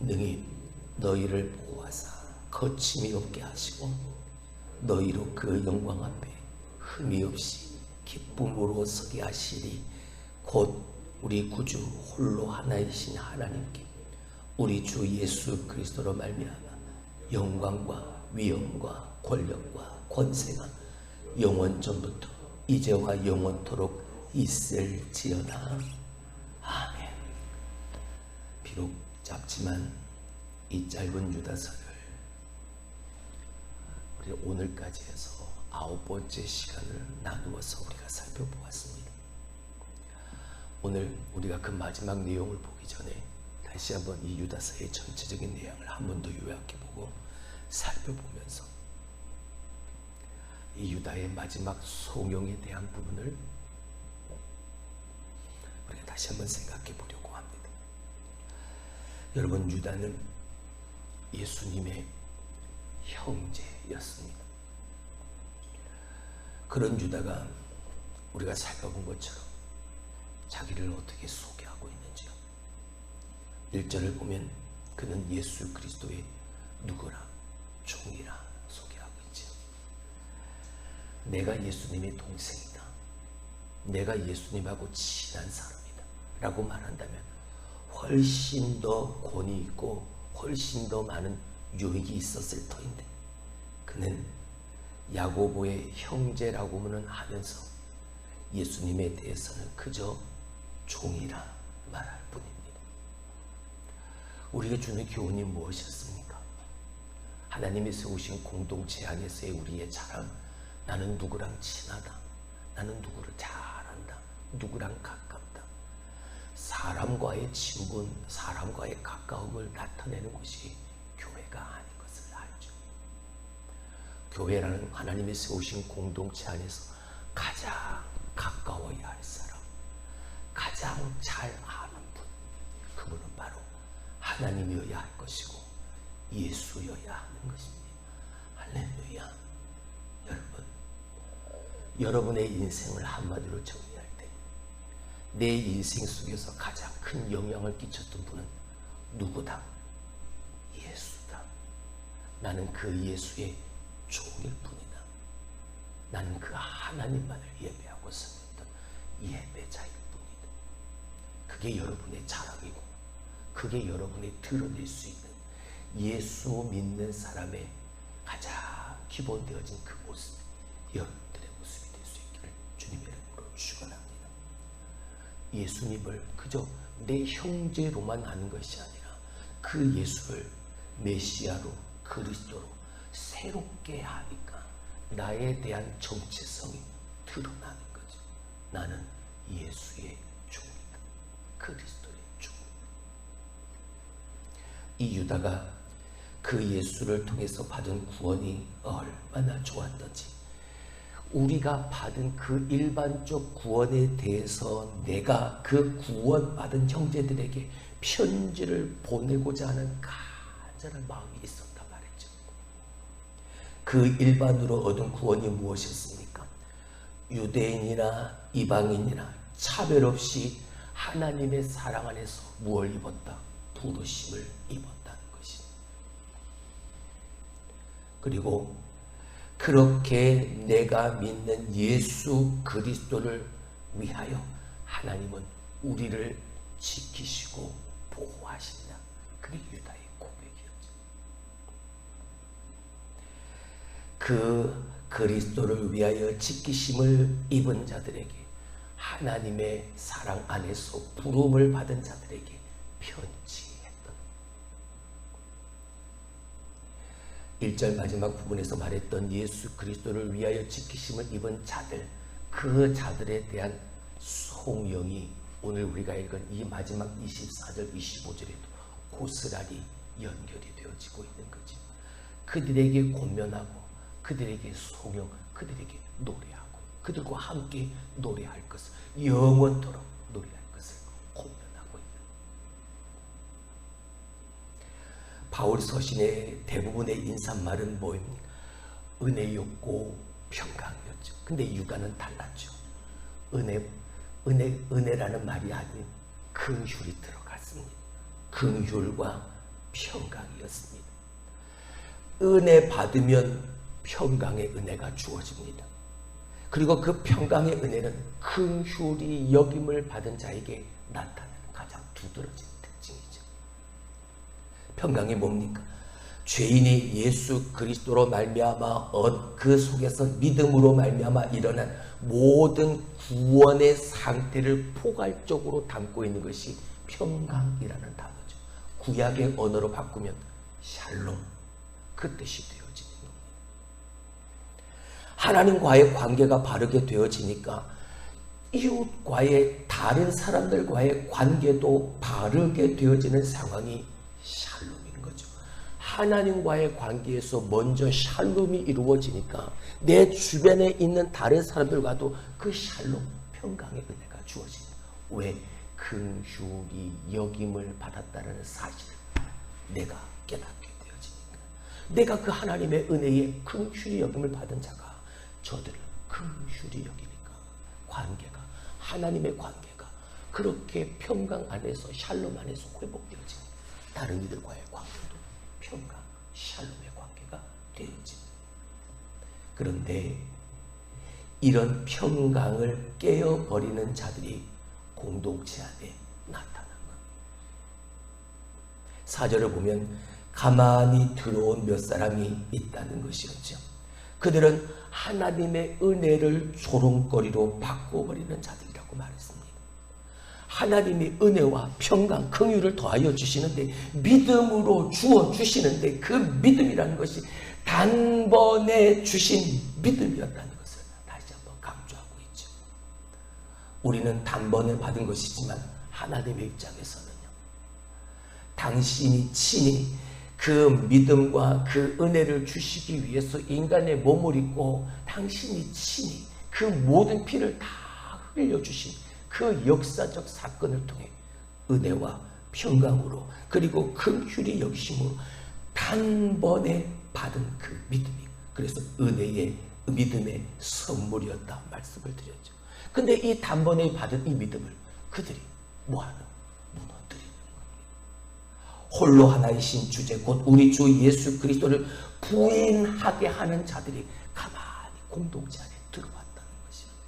능히 너희를 보호하사 거침이 없게 하시고 너희로 그 영광 앞에 흠이 없이 기쁨으로 서게 하시리. 곧 우리 구주 홀로 하나이신 하나님께 우리 주 예수 그리스도로 말미암아 영광과 위엄과 권력과 권세가 영원 전부터 이제와 영원토록 있을지어다. 아멘. 비록 짧지만 이 짧은 유다서를 우리 오늘까지 해서 아홉 번째 시간을 나누어서 우리가 살펴보았습니다. 오늘 우리가 그 마지막 내용을 보기 전에 다시 한번 이 유다서의 전체적인 내용을 한 번 더 요약해보고 살펴보면서 이 유다의 마지막 송영에 대한 부분을 우리가 다시 한번 생각해 보려고. 여러분 유다는 예수님의 형제였습니다. 그런 유다가 우리가 살펴본 것처럼 자기를 어떻게 소개하고 있는지요. 1절을 보면 그는 예수 그리스도의 누구라 종이라 소개하고 있지요. 내가 예수님의 동생이다. 내가 예수님하고 친한 사람이다. 라고 말한다면 훨씬 더 권위 있고 훨씬 더 많은 유익이 있었을 터인데 그는 야고보의 형제라고는 하면서 예수님에 대해서는 그저 종이라 말할 뿐입니다. 우리에게 주는 교훈이 무엇이었습니까? 하나님이 세우신 공동체 안에서의 우리의 자랑, 나는 누구랑 친하다, 나는 누구를 잘 안다, 누구랑 가깝다. 사람과의 친분, 사람과의 가까움을 나타내는 것이 교회가 아닌 것을 알죠. 교회라는 하나님이 세우신 공동체 안에서 가장 가까워야 할 사람, 가장 잘 아는 분, 그분은 바로 하나님이어야 할 것이고 예수여야 하는 것입니다. 할렐루야. 여러분, 여러분의 인생을 한마디로 정리할 때, 내 인생 속에서 가장 큰 영향을 끼쳤던 분은 누구다? 예수다. 나는 그 예수의 종일 뿐이다. 나는 그 하나님만을 예배하고 섬겼던 예배자일 뿐이다. 그게 여러분의 자랑이고, 그게 여러분이 드러낼 수 있는 예수 믿는 사람의 가장 기본되어진 그 모습, 여러분들의 모습이 될 수 있기를 주님의 이름으로 축원합니다. 예수님을 그저 내 형제로만 하는 것이 아니라 그 예수를 메시아로 그리스도로 새롭게 하니까 나에 대한 정체성이 드러나는 거죠. 나는 예수의 종이다. 그리스도의 종. 이 유다가 그 예수를 통해서 받은 구원이 얼마나 좋았던지 우리가 받은 그 일반적 구원에 대해서 내가 그 구원받은 형제들에게 편지를 보내고자 하는 간절한 마음이 있었단 말이죠. 그 일반으로 얻은 구원이 무엇이었습니까? 유대인이나 이방인이나 차별 없이 하나님의 사랑 안에서 무엇을 입었다? 부르심을 입었다는 것이. 그리고 그렇게 내가 믿는 예수 그리스도를 위하여 하나님은 우리를 지키시고 보호하신다. 그게 유다의 고백이었죠. 그 그리스도를 위하여 지키심을 입은 자들에게 하나님의 사랑 안에서 부름을 받은 자들에게 편지했던 1절 마지막 부분에서 말했던 예수 그리스도를 위하여 지키심을 입은 자들 그 자들에 대한 송영이 오늘 우리가 읽은 이 마지막 24절 25절에도 고스란히 연결이 되어지고 있는 거죠. 그들에게 권면하고 그들에게 송영 그들에게 노래하고 그들과 함께 노래할 것을 영원토록 노래할 것을 권면하고 있는 바울 서신의 대부분의 인사말은 뭐입니까? 은혜였고 평강이었죠. 근데 유다는 달랐죠. 은혜, 은혜, 은혜라는 말이 아닌 긍휼이 들어갔습니다. 긍휼과 평강이었습니다. 은혜 받으면 평강의 은혜가 주어집니다. 그리고 그 평강의 은혜는 긍휼이 여김을 받은 자에게 나타나는 가장 두드러진. 평강이 뭡니까? 죄인이 예수 그리스도로 말미암아 어, 그 속에서 믿음으로 말미암아 일어난 모든 구원의 상태를 포괄적으로 담고 있는 것이 평강이라는 단어죠. 구약의 언어로 바꾸면 샬롬 그 뜻이 되어지는 겁니다. 하나님과의 관계가 바르게 되어지니까 이웃과의 다른 사람들과의 관계도 바르게 되어지는 상황이 거죠. 하나님과의 관계에서 먼저 샬롬이 이루어지니까 내 주변에 있는 다른 사람들과도 그 샬롬, 평강의 은혜가 주어집니다. 왜? 긍휼이 여김을 받았다는 사실을 내가 깨닫게 되어지니까. 내가 그 하나님의 은혜에 긍휼히 여김을 받은 자가 저들을 긍휼히 여기니까 관계가 하나님의 관계가 그렇게 평강 안에서 샬롬 안에서 회복되어집니다. 다른 이들과의 관계도 평강, 샬롬의 관계가 되어집니다. 그런데 이런 평강을 깨어버리는 자들이 공동체 안에 나타난 겁니다. 사절을 보면 가만히 들어온 몇 사람이 있다는 것이었죠. 그들은 하나님의 은혜를 조롱거리로 바꿔버리는 자들이라고 말했습니다. 하나님이 은혜와 평강, 긍휼을 더하여 주시는데 믿음으로 주어 주시는데 그 믿음이라는 것이 단번에 주신 믿음이었다는 것을 다시 한번 강조하고 있죠. 우리는 단번에 받은 것이지만 하나님의 입장에서는요. 당신이 친히 그 믿음과 그 은혜를 주시기 위해서 인간의 몸을 입고 당신이 친히 그 모든 피를 다 흘려 주신 그 역사적 사건을 통해 은혜와 평강으로 그리고 긍휼이 여기심으로 단번에 받은 그 믿음이 그래서 은혜의 믿음의 선물이었다 말씀을 드렸죠. 근데 이 단번에 받은 이 믿음을 그들이 뭐하는 무너뜨리는. 홀로 하나이신 주제 곧 우리 주 예수 그리스도를 부인하게 하는 자들이 가만히 공동체 안에 들어왔다는 것입니다.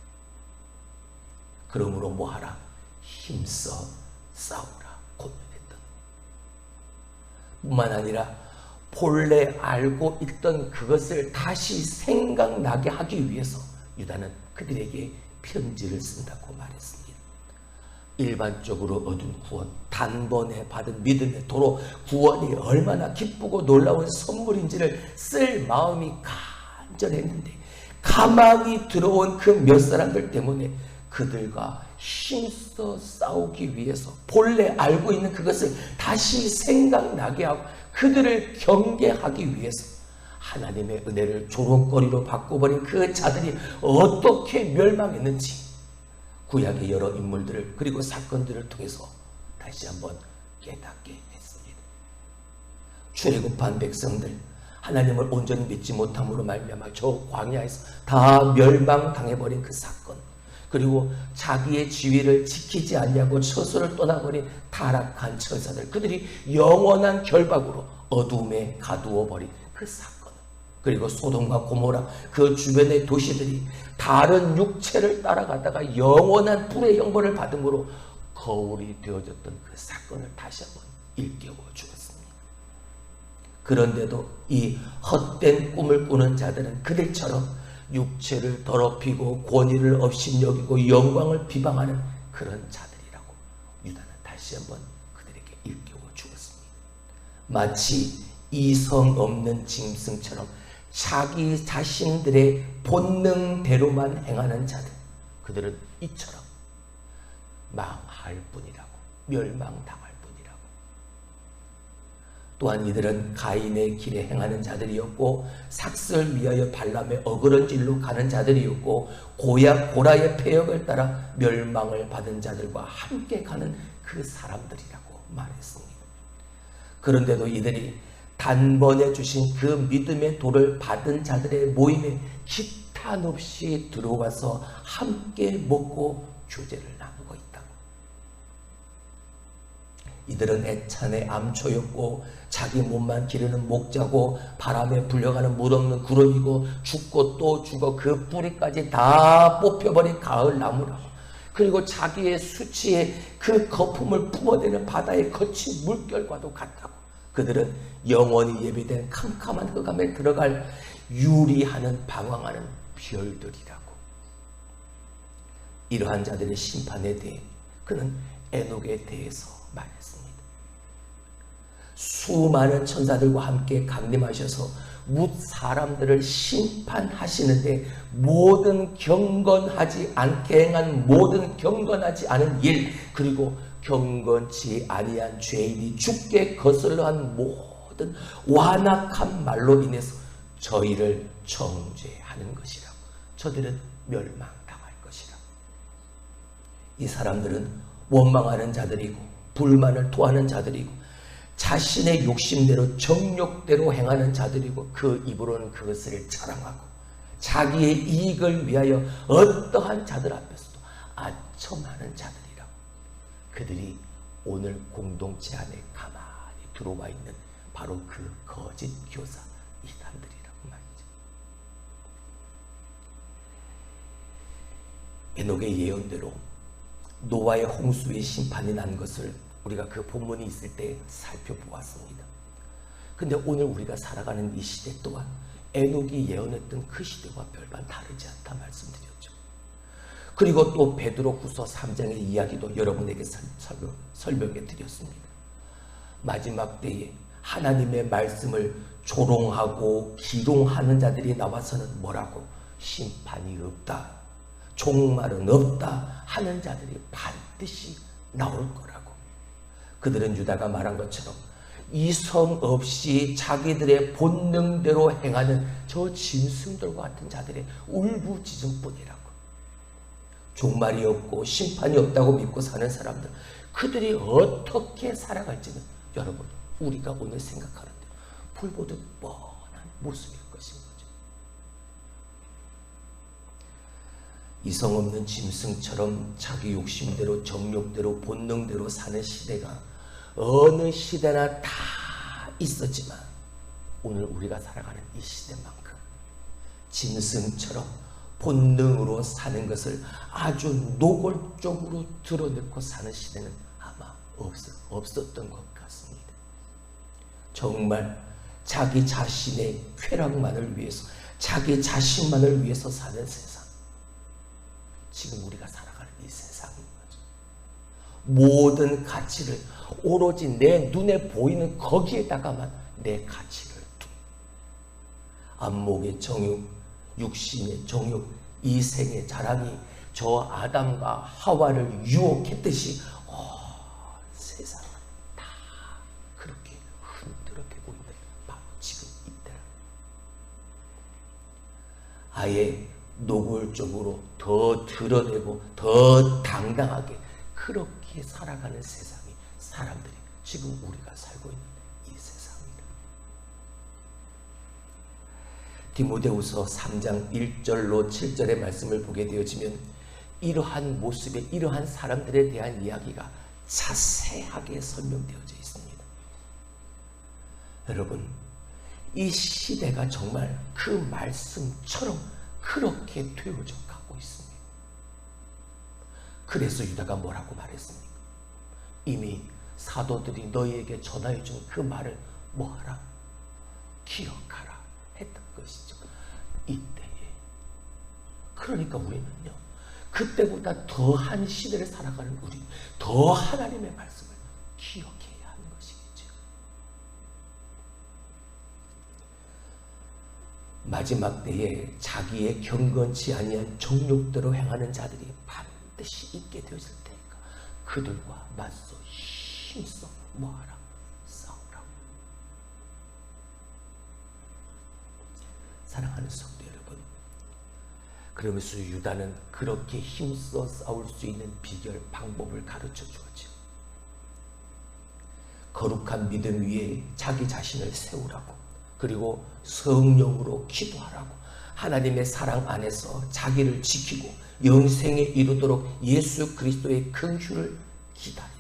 그러므로 뭐하라? 힘써 싸우라. 권면했던 뿐만 아니라 본래 알고 있던 그것을 다시 생각나게 하기 위해서 유다는 그들에게 편지를 쓴다고 말했습니다. 일반적으로 얻은 구원, 단번에 받은 믿음의 도로 구원이 얼마나 기쁘고 놀라운 선물인지를 쓸 마음이 간절했는데 가망이 들어온 그 몇 사람들 때문에 그들과 힘써 싸우기 위해서 본래 알고 있는 그것을 다시 생각나게 하고 그들을 경계하기 위해서 하나님의 은혜를 조롱거리로 바꿔버린 그 자들이 어떻게 멸망했는지 구약의 여러 인물들을 그리고 사건들을 통해서 다시 한번 깨닫게 했습니다. 출애굽한 백성들 하나님을 온전히 믿지 못함으로 말미암아 저 광야에서 다 멸망당해버린 그 사건 그리고 자기의 지위를 지키지 않냐고 처소를 떠나버린 타락한 천사들 그들이 영원한 결박으로 어둠에 가두어 버린 그 사건 그리고 소돔과 고모라 그 주변의 도시들이 다른 육체를 따라가다가 영원한 불의 형벌을 받음으로 거울이 되어졌던 그 사건을 다시 한번 일깨워 주었습니다. 그런데도 이 헛된 꿈을 꾸는 자들은 그들처럼 육체를 더럽히고 권위를 업신여기고 영광을 비방하는 그런 자들이라고 유다는 다시 한번 그들에게 일깨워 주었습니다. 마치 이성 없는 짐승처럼 자기 자신들의 본능대로만 행하는 자들 그들은 이처럼 망할 뿐이라고 멸망당할 또한 이들은 가인의 길에 행하는 자들이었고 삭슬 위하여 발람의 어그런 길로 가는 자들이었고 고약 고라의 폐역을 따라 멸망을 받은 자들과 함께 가는 그 사람들이라고 말했습니다. 그런데도 이들이 단번에 주신 그 믿음의 돌을 받은 자들의 모임에 기탄 없이 들어와서 함께 먹고 교제를 나누고 있다고. 이들은 애찬의 암초였고 자기 몸만 기르는 목자고 바람에 불려가는 물없는 구름이고 죽고 또 죽어 그 뿌리까지 다 뽑혀버린 가을 나무라고 그리고 자기의 수치에 그 거품을 뿜어대는 바다의 거친 물결과도 같다고. 그들은 영원히 예비된 캄캄한 흑암에 들어갈 유리하는 방황하는 별들이라고. 이러한 자들의 심판에 대해 그는 에녹에 대해서 말했습니다. 수많은 천사들과 함께 강림하셔서 뭇 사람들을 심판하시는데 모든 경건하지 않게 행한 모든 경건하지 않은 일 그리고 경건치 아니한 죄인이 죽게 거슬러 한 모든 완악한 말로 인해서 저희를 정죄하는 것이라고 저들은 멸망당할 것이라고 이 사람들은 원망하는 자들이고 불만을 토하는 자들이고 자신의 욕심대로 정욕대로 행하는 자들이고 그 입으로는 그것을 자랑하고 자기의 이익을 위하여 어떠한 자들 앞에서도 아첨하는 자들이라고 그들이 오늘 공동체 안에 가만히 들어와 있는 바로 그 거짓 교사 이단들이라고 말이죠. 에녹의 예언대로 노아의 홍수의 심판이 난 것을 우리가 그 본문이 있을 때 살펴보았습니다. 근데 오늘 우리가 살아가는 이 시대 또한 에녹이 예언했던 그 시대와 별반 다르지 않다 말씀드렸죠. 그리고 또 베드로 후서 3장의 이야기도 여러분에게 설명, 설명해 드렸습니다. 마지막 때에 하나님의 말씀을 조롱하고 기롱하는 자들이 나와서는 뭐라고 심판이 없다. 종말은 없다 하는 자들이 반드시 나올 거라고. 그들은 유다가 말한 것처럼 이성 없이 자기들의 본능대로 행하는 저 짐승들과 같은 자들의 울부짖음뿐이라고. 종말이 없고 심판이 없다고 믿고 사는 사람들, 그들이 어떻게 살아갈지는 여러분, 우리가 오늘 생각하는데 불보듯 뻔한 모습일 것인 거죠. 이성 없는 짐승처럼 자기 욕심대로 정욕대로 본능대로 사는 시대가 어느 시대나 다 있었지만 오늘 우리가 살아가는 이 시대만큼 짐승처럼 본능으로 사는 것을 아주 노골적으로 드러내고 사는 시대는 아마 없었, 없었던 것 같습니다. 정말 자기 자신의 쾌락만을 위해서 자기 자신만을 위해서 사는 세상 지금 우리가 살아가는 이 세상인 거죠. 모든 가치를 오로지 내 눈에 보이는 거기에다가만 내 가치를 두. 안목의 정욕, 육신의 정욕, 이생의 자랑이 저 아담과 하와를 유혹했듯이 어, 세상은 다 그렇게 흔들어대고 있는 바로 지금 이때 아예 노골적으로 더 드러내고 더 당당하게 그렇게 살아가는 세상이 사람들이 지금 우리가 살고 있는 이 세상입니다. 디모데후서 3장 1절로 7절의 말씀을 보게 되어지면 이러한 모습에 이러한 사람들에 대한 이야기가 자세하게 설명되어져 있습니다. 여러분, 이 시대가 정말 그 말씀처럼 그렇게 되어져 가고 있습니다. 그래서 유다가 뭐라고 말했습니까? 이미 사도들이 너희에게 전하여 준 그 말을 뭐하라? 기억하라 했던 것이죠. 이때에. 그러니까 우리는요. 그때보다 더한 시대를 살아가는 우리, 더 하나님의 말씀을 기억해야 하는 것이겠죠. 마지막 때에 자기의 경건치 아니한 정욕대로 행하는 자들이 반드시 있게 되어질 테니까 그들과 맞서 힘써 뭐하라? 싸우라 사랑하는 성도 여러분 그러면서 유다는 그렇게 힘써 싸울 수 있는 비결 방법을 가르쳐 주었죠 거룩한 믿음 위에 자기 자신을 세우라고. 그리고 성령으로 기도하라고. 하나님의 사랑 안에서 자기를 지키고 영생에 이르도록 예수 그리스도의 긍휼을 기다리라고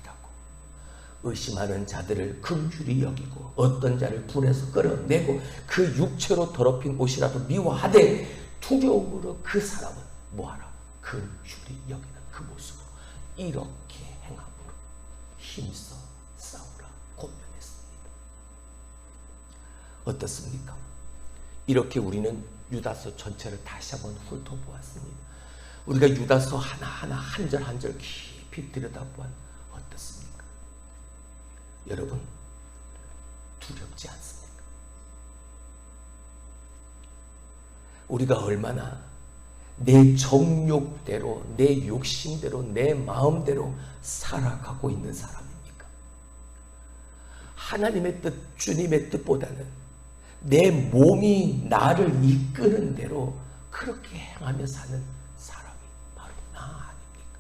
의심하는 자들을 긍휼히 여기고 어떤 자를 불에서 끌어내고 그 육체로 더럽힌 옷이라도 미워하되 두려움으로 그 사람은 뭐하라 긍휼히 여기는 그 모습으로 이렇게 행함으로 힘써 싸우라 권면했습니다. 어떻습니까? 이렇게 우리는 유다서 전체를 다시 한번 훑어보았습니다. 우리가 유다서 하나하나 한 절 한 절 깊이 어떻습니까? 여러분 두렵지 않습니까? 우리가 얼마나 내 정욕대로 내 욕심대로 내 마음대로 살아가고 있는 사람입니까? 하나님의 뜻, 주님의 뜻보다는 내 몸이 나를 이끄는 대로 그렇게 행하며 사는 사람이 바로 나 아닙니까?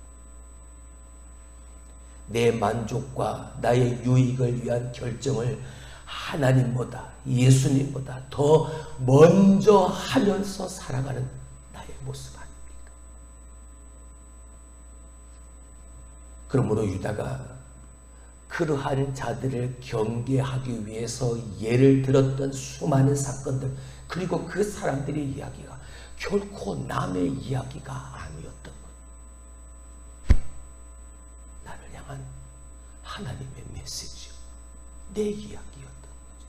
내 만족과 나의 유익을 위한 결정을 하나님보다 예수님보다 더 먼저 하면서 살아가는 나의 모습 아닙니까? 그러므로 유다가 그러한 자들을 경계하기 위해서 예를 들었던 수많은 사건들 그리고 그 사람들의 이야기가 결코 남의 이야기가 아니었던 것. 나를 향한 하나님의 메시지요. 내 이야기였던 거죠.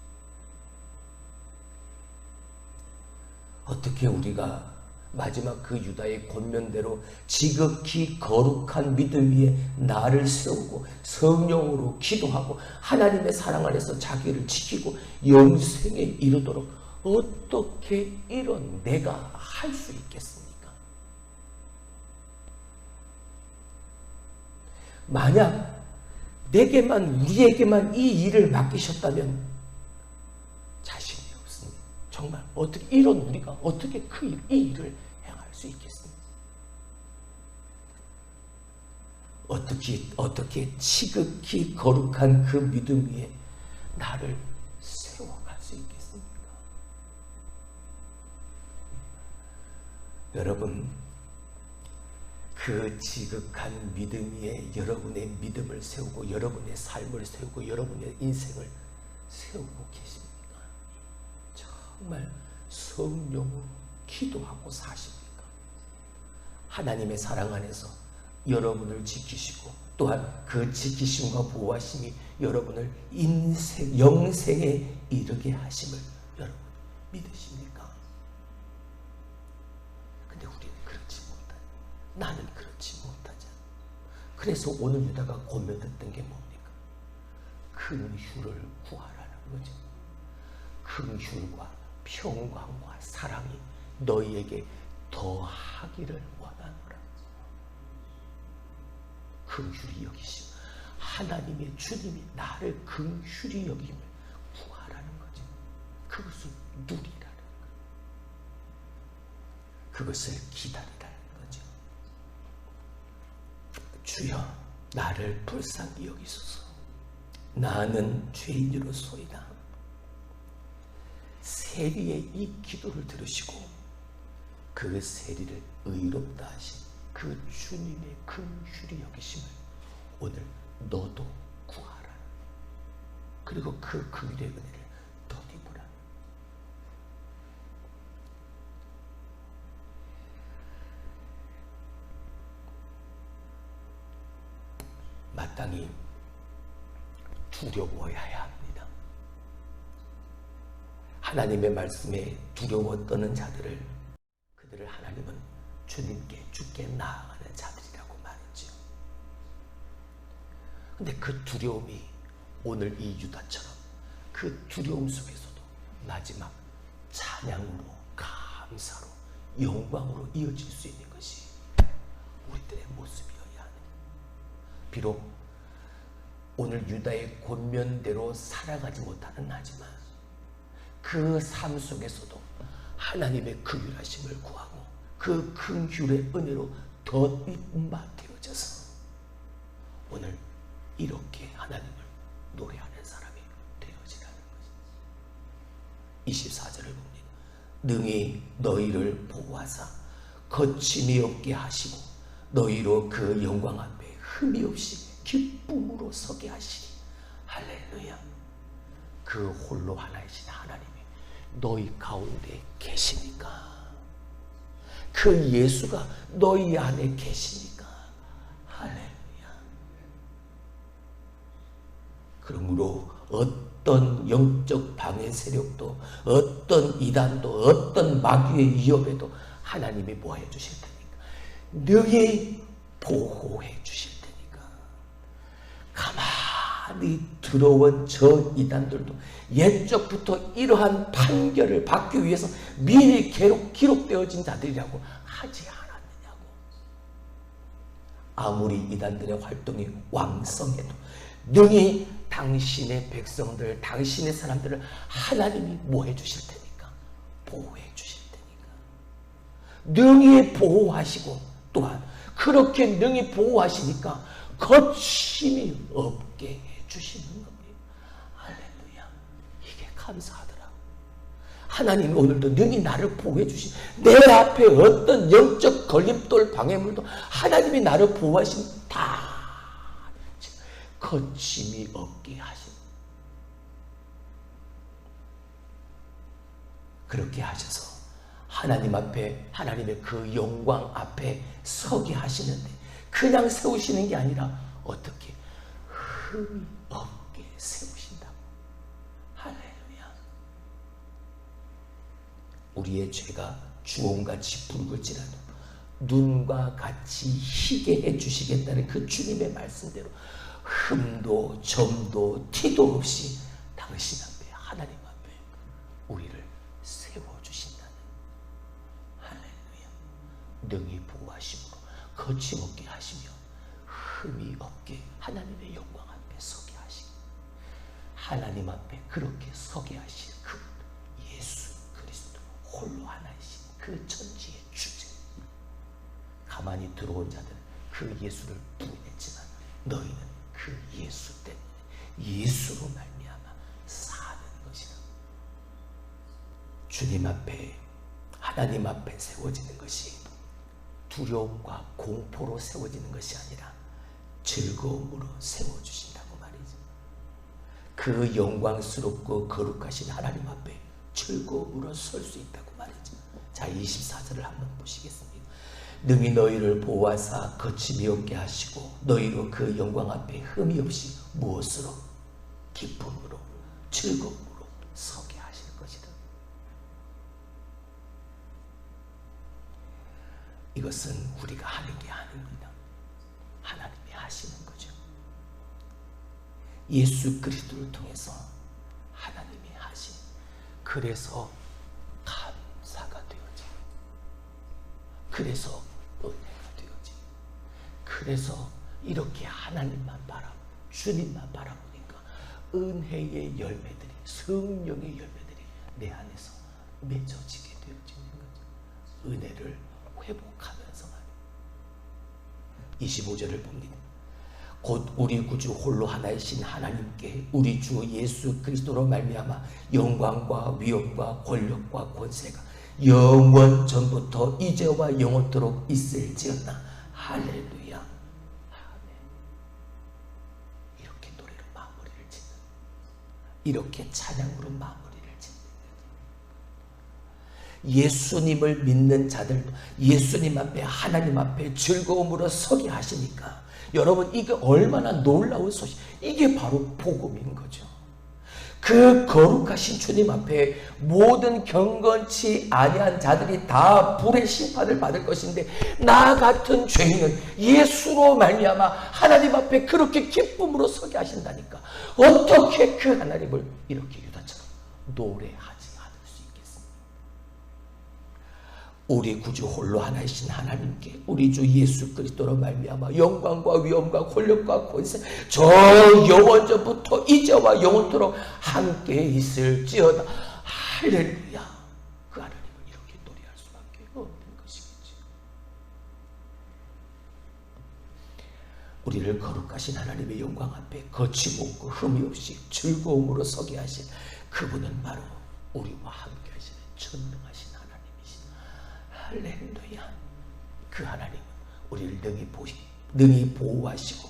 어떻게 우리가 마지막 그 유다의 권면대로 지극히 거룩한 믿음 위에 나를 세우고 성령으로 기도하고 하나님의 사랑 안에서 자기를 지키고 영생에 이르도록 어떻게 이런 내가 할 수 있겠습니까? 만약 내게만 우리에게만 이 일을 맡기셨다면 자신이 없습니다. 정말 어떻게 이런 우리가 어떻게 그 일, 이 일을 행할 수 있겠습니까? 어떻게 어떻게 지극히 거룩한 그 믿음 위에 나를 세워갈 수 있겠습니까? 여러분 그 지극한 믿음 위에 여러분의 믿음을 세우고 여러분의 삶을 세우고 여러분의 인생을 세우고 계십니까? 정말 성령으로 기도하고 사십니까? 하나님의 사랑 안에서 여러분을 지키시고 또한 그 지키심과 보호하심이 여러분을 인생, 영생에 이르게 하심을 여러분 믿으십니까? 근데 우리는 그렇지 못하죠. 나는 그렇지 못하잖아. 그래서 오늘 유다가 고면했던 게 뭡니까? 긍휼을 구하라는 거죠. 긍휼과 평강과 사랑이 너희에게 더하기를 원하노라. 긍휼히 여기심. 하나님의 주님이 나를 긍휼히 여김을 구하라는 거죠. 그것을 누리라는 거. 그것을 기다리라는 거죠. 주여 나를 불쌍히 여기소서. 나는 죄인으로소이다. 세리의 이 기도를 들으시고 그 세리를 의롭다 하신 그 주님의 긍휼히 여기심을 오늘 너도 구하라. 그리고 그 긍휼의 은혜를 덧입으라. 마땅히 두려워해야 합니다. 하나님의 말씀에 두려워 떠는 자들을 그들을 하나님은 주님께 주께 나아가는 자들이라고 말했지요. 근데 그 두려움이 오늘 이 유다처럼 그 두려움 속에서도 마지막 찬양으로 감사로 영광으로 이어질 수 있는 것이 우리들의 모습이어야 하는 비록 오늘 유다의 권면대로 살아가지 못하는 나지만 그 삶 속에서도 하나님의 긍휼하심을 구하고 그 긍휼의 은혜로 덧입맞되어져서 오늘 이렇게 하나님을 노래하는 사람이 되어지라는 것입니다. 24절을 봅니다. 능히 너희를 보호하사 거침이 없게 하시고 너희로 그 영광 앞에 흠이 없이 기쁨으로 서게 하시니 할렐루야. 그 홀로 하나이신 하나님이 너희 가운데 계시니까. 그 예수가 너희 안에 계시니까. 할렐루야. 그러므로 어떤 영적 방해 세력도 어떤 이단도 어떤 마귀의 위협에도 하나님이 뭐 해 주실 테니까 능히 보호해 주실 가만히 들어온 저 이단들도 옛적부터 이러한 판결을 받기 위해서 미리 기록, 기록되어진 자들이라고 하지 않았느냐고. 아무리 이단들의 활동이 왕성해도 능히 당신의 백성들, 당신의 사람들을 하나님이 뭐 해주실 테니까 보호해 주실 테니까. 능히 보호하시고 또한 그렇게 능히 보호하시니까 거침이 없게 해주시는 겁니다. 할렐루야. 이게 감사하더라. 하나님 오늘도 능히 나를 보호해 주신 내 앞에 어떤 영적 걸림돌 방해물도 하나님이 나를 보호하신 다 거침이 없게 하신 그렇게 하셔서 하나님 앞에 하나님의 그 영광 앞에 서게 하시는데 그냥 세우시는 게 아니라 어떻게 흠이 없게 세우신다고. 할렐루야. 우리의 죄가 주홍같이 붉을지라도 눈과 같이 희게 해주시겠다는 그 주님의 말씀대로 흠도 점도 티도 없이 당신 앞에 하나님 앞에 우리를 세워주신다는. 할렐루야. 능히 보호하심으로 거침없게 하시며 흠이 없게 하나님의 영광 앞에 서게 하시고 하나님 앞에 그렇게 서게 하실 그 예수 그리스도 홀로 하나이신 그 천지의 주제 가만히 들어온 자들은 그 예수를 부인했지만 너희는 그 예수 때문에 예수로 말미암아 사는 것이다. 주님 앞에 하나님 앞에 세워지는 것이 두려움과 공포로 세워지는 것이 아니라 즐거움으로 세워주신다고 말이죠. 그 영광스럽고 거룩하신 하나님 앞에 즐거움으로 설 수 있다고 말이죠. 자, 24절을 한번 보시겠습니다. 능히 너희를 보호하사 거침이 없게 하시고 너희로 그 영광 앞에 흠이 없이 무엇으로 기쁨으로 즐거움으로 서게 하실 것이다. 이것은 우리가 하는 게 아닙니다. 하나님이 하시는 거죠. 예수 그리스도를 통해서 하나님이 하신 그래서 감사가 되어지. 그래서 은혜가 되어지. 그래서 이렇게 하나님만 바라 주님만 바라보니까 은혜의 열매들이 성령의 열매들이 내 안에서 맺어지게 되어지는 거죠. 은혜를 회복하면서 말이에요. 25절을 봅니다. 곧 우리 구주 홀로 하나이신 하나님께 우리 주 예수 그리스도로 말미암아 영광과 위엄과 권력과 권세가 영원 전부터 이제와 영원토록 있을지어다 할렐루야 아멘 이렇게 노래로 마무리를 짓는 이렇게 찬양으로 마무리를 짓는 예수님을 믿는 자들도 예수님 앞에 하나님 앞에 즐거움으로 서게 하시니까 여러분 이게 얼마나 놀라운 소식. 이게 바로 복음인 거죠. 그 거룩하신 주님 앞에 모든 경건치 아니한 자들이 다 불의 심판을 받을 것인데 나 같은 죄인은 예수로 말미암아 하나님 앞에 그렇게 기쁨으로 서게 하신다니까 어떻게 그 하나님을 이렇게 유다처럼 노래하지 않을 수 있겠습니까? 우리 구주 홀로 하나이신 하나님께 우리 주 예수 그리스도로 말미암아 영광과 위엄과 권력과 권세 저 영원전부터 이제와 영원토록 함께 있을지어다. 할렐루야. 그 하나님을 이렇게 노래할 수밖에 없는 것이겠지. 우리를 거룩하신 하나님의 영광 앞에 거침없고 흠이 없이 즐거움으로 서게 하신 그분은 바로 우리와 함께 하시는 전능하신 할렐루야. 그 하나님은 우리를 능히 보시, 능히 보호하시고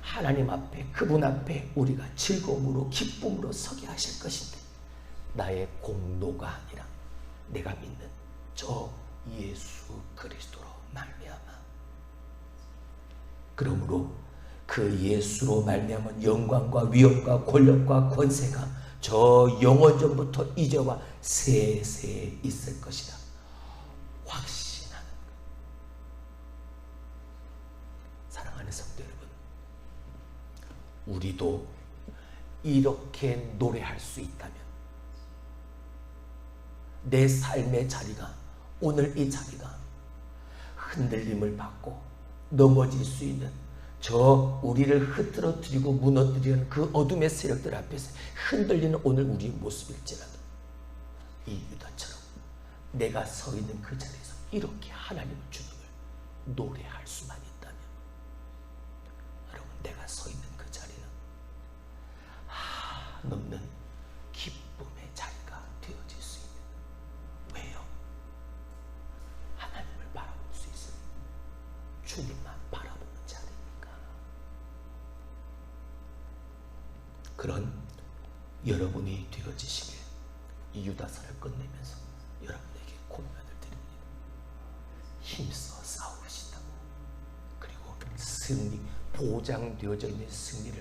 하나님 앞에 그분 앞에 우리가 즐거움으로 기쁨으로 서게 하실 것인데 나의 공로가 아니라 내가 믿는 저 예수 그리스도로 말미암아 그러므로 그 예수로 말미암은 영광과 위엄과 권력과 권세가 저 영원 전부터 이제와 세세에 있을 것이다. 확신하는 것. 사랑하는 성도 여러분, 우리도 이렇게 노래할 수 있다면 내 삶의 자리가 오늘 이 자리가 흔들림을 받고 넘어질 수 있는 저 우리를 흐트러뜨리고 무너뜨리는 그 어둠의 세력들 앞에서 흔들리는 오늘 우리의 모습일지라도 이 유다처럼 내가 서 있는 그 자리에서 이렇게 하나님 주님을 노래할 수만 있다면 여러분 내가 서 있는 되어져 있는 승리를